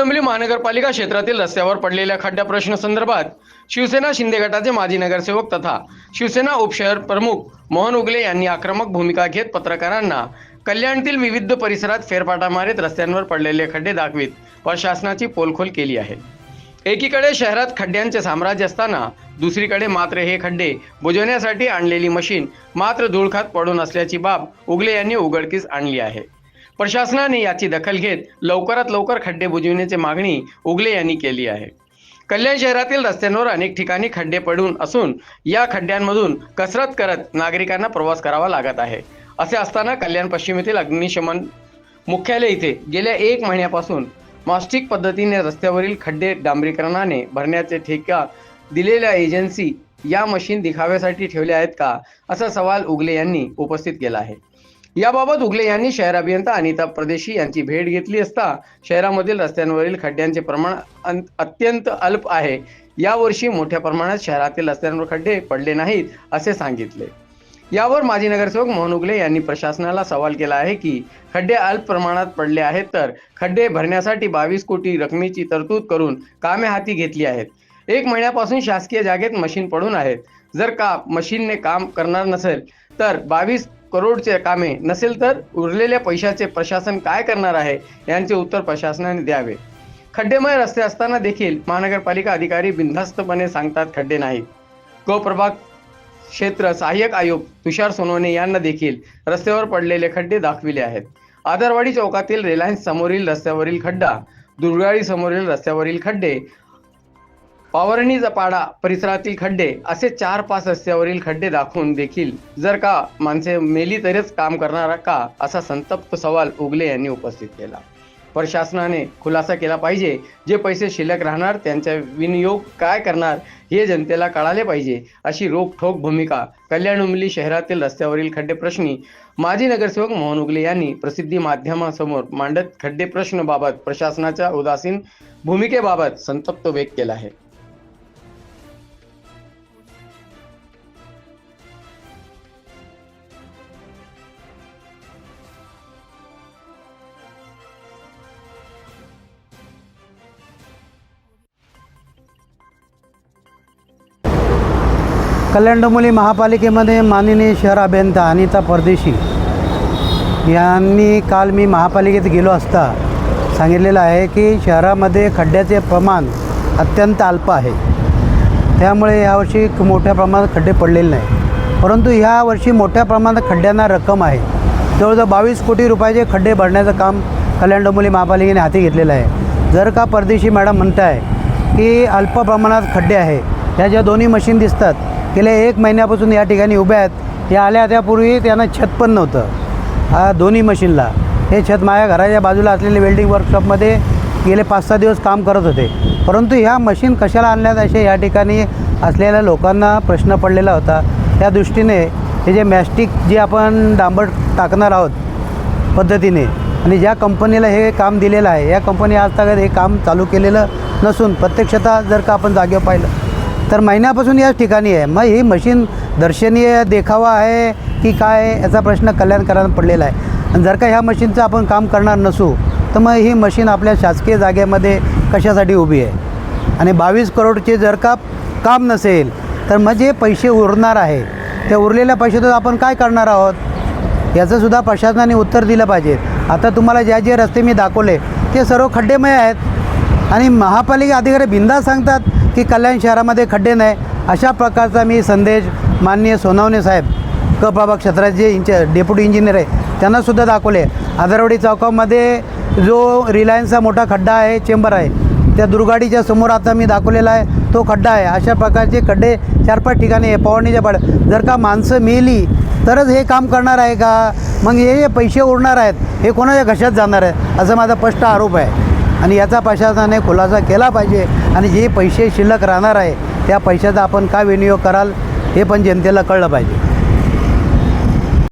डोंबिवली महानगरपालिका क्षेत्रातील रस्त्यावर पडलेल्या खड्ड्या प्रश्न संदर्भात शिवसेना शिंदे गटाचे माजी नगरसेवक तथा शिवसेना उपशहर प्रमुख मोहन उगले यांनी आक्रमक भूमिका घेत पत्रकारांना कल्याणतील विविध परिसरात फेरफाटा मारित रस्त्यांवर पडलेले खड्डे दाखवित प्रशासनाची पोलखोल केली आहे. एकीकडे शहरात खड्ड्यांचे साम्राज्य असताना दुसरीकडे मात्र हे खड्डे बुजवण्यासाठी आणलेली मशीन मात्र धुळखात पडून असल्याची बाब उगले यांनी उघडकीस आणली आहे. प्रशासनाने याची दखल घेत लवकरात लवकर खड्डे बुजविण्याची मागणी उगले यांनी केली आहे. कल्याण शहरातील रस्त्यांवर अनेक ठिकाणी खड्डे पडून असून या खड्ड्यांमधून कसरत करत नागरिकांना प्रवास करावा लागत आहे. असे असताना कल्याण पश्चिमेतील अग्निशमन मुख्यालय इथे गेल्या एक महिन्यापासून मास्टिक पद्धतीने रस्त्यावरील खड्डे डांबरीकरणाने भरण्याचे ठेका दिलेल्या एजन्सी या मशीन दिखाव्यासाठी ठेवल्या आहेत का? असा सवाल उगले यांनी उपस्थित केला आहे. याबाबत उगले यांनी शहर अभियंता अनिता प्रदेशी यांची भेट घेतली असता शहरामधील रस्त्यांवरील खड्ड्यांचे प्रमाण अत्यंत अल्प आहे. यावर्षी मोठ्या प्रमाणात शहरातील रस्त्यांवर खड्डे पडले नाहीत असे सांगितले. यावर माजी नगरसेवक मोहन उगले यांनी प्रशासनाला सवाल केला आहे की खड्डे अल्प प्रमाणात पडले आहेत तर खड्डे भरण्यासाठी बावीस कोटी रकमेची तरतूद करून कामे हाती घेतली आहेत. एक महिन्यापासून शासकीय जागेत मशीन पडून आहेत. जर का मशीनने काम करणार नसेल तर बावीस करोडचे कामे नसेल तर उरलेल्या पैशाचे प्रशासन काय करणार आहे? यांचे उत्तर प्रशासनाने द्यावे. खड्डेमय रस्ते असताना देखील महानगरपालिका अधिकारी बिनधास्तपणे सांगतात खड्डे नाहीत. गोप्रभाग क्षेत्र सहाय्यक आयुक्त तुषार सोनवणे यांना देखील रस्त्यावर पडलेले खड्डे दाखविले आहेत. आदरवाडी चौकातील रिलायन्स समोरील रस्त्यावरील खड्डा दुर्गाळी समोरील रस्त्यावरील खड्डे पावरणीचा पाडा परिसरातील खड्डे असे चार पाच रस्त्यावरील खड्डे दाखवून देखील जर का माणसे मेली तरीच काम करणार का असा संतप्त सवाल उगले यांनी उपस्थित केला. प्रशासनाने खुलासा केला पाहिजे. जे पैसे शिल्लक राहणार त्यांचा विनियोग काय करणार हे जनतेला कळाले पाहिजे अशी रोखठोक भूमिका कल्याण उमली शहरातील रस्त्यावरील खड्डे प्रश्नी माजी नगरसेवक मोहन उगले यांनी प्रसिद्धी माध्यमासमोर मांडत खड्डे प्रश्नाबाबत प्रशासनाच्या उदासीन भूमिकेबाबत संतप्त व्यक्त केला आहे. कल्याण डोंबिवली महापालिकेमध्ये माननीय शहर अभियंता अनिता परदेशी यांनी काल मी महापालिकेत गेलो असता सांगितलेलं आहे की शहरामध्ये खड्ड्याचे प्रमाण अत्यंत अल्प आहे. त्यामुळे यावर्षी मोठ्या प्रमाणात खड्डे पडलेले नाही. परंतु ह्या वर्षी मोठ्या प्रमाणात खड्ड्यांना रक्कम आहे. जवळजवळ बावीस कोटी रुपयाचे खड्डे भरण्याचं काम कल्याण डोंबिवली महापालिकेने हाती घेतलेलं आहे. जर का परदेशी मॅडम म्हणताय की अल्प प्रमाणात खड्डे आहे ह्या ज्या दोन्ही मशीन दिसतात. गेल्या एक महिन्यापासून या ठिकाणी उभ्या आहेत. या आल्या त्यापूर्वी त्यांना छत पण नव्हतं. हा दोन्ही मशीनला. हे छत माझ्या घराच्या बाजूला असलेले वेल्डिंग वर्कशॉपमध्ये गेले पाच सहा दिवस काम करत होते. परंतु ह्या मशीन कशाला आणल्यात असे या ठिकाणी असलेल्या लोकांना प्रश्न पडलेला होता. त्या दृष्टीने हे जे मॅस्टिक जे आपण डांबर टाकणार आहोत पद्धतीने आणि ज्या कंपनीला हे काम दिलेलं आहे या कंपनी आज तक हे काम चालू केलेलं नसून प्रत्यक्षतः जर का आपण जागेवर पाहिलं तर महिन्यापासून याच ठिकाणी आहे. मग ही मशीन दर्शनीय देखावा आहे की काय याचा प्रश्न कल्याणकरांना पडलेला आहे. आणि जर का ह्या मशीनचं आपण काम करणार नसू तर मग ही मशीन आपल्या शासकीय जागेमध्ये कशासाठी उभी आहे? आणि बावीस करोडचे जर का काम नसेल तर मग जे पैसे उरणार आहे त्या उरलेल्या पैशातून आपण काय करणार आहोत? याचंसुद्धा प्रशासनाने उत्तर दिलं पाहिजे. आता तुम्हाला ज्या जे रस्ते मी दाखवले ते सर्व खड्डेमय आहेत. आणि महापालिका अधिकारी बिंदा सांगतात की कल्याण शहरामध्ये खड्डे नाही अशा प्रकारचा मी संदेश माननीय सोनावणे साहेब क प्रभा क्षेत्राचे इंचे इंच डेप्युटी इंजिनियर आहे त्यांनासुद्धा दाखवले. आदरवाडी चौकामध्ये जो रिलायन्सचा मोठा खड्डा आहे चेंबर आहे त्या दुर्गाडीच्या समोर आता मी दाखवलेला आहे तो खड्डा आहे. अशा प्रकारचे खड्डे चार पाच ठिकाणी आहे पवारणीच्या पाड जर का माणसं मेली तरच हे काम करणार आहे का? मग हे पैसे उरणार आहेत हे कोणाच्या घशात जाणार आहे असं माझा स्पष्ट आरोप आहे. आणि याचा प्रशासनाने खुलासा केला पाहिजे आणि जे पैसे शिल्लक राहणार आहे त्या पैशाचा आपण काय विनियोग कराल हे पण जनतेला कळलं पाहिजे.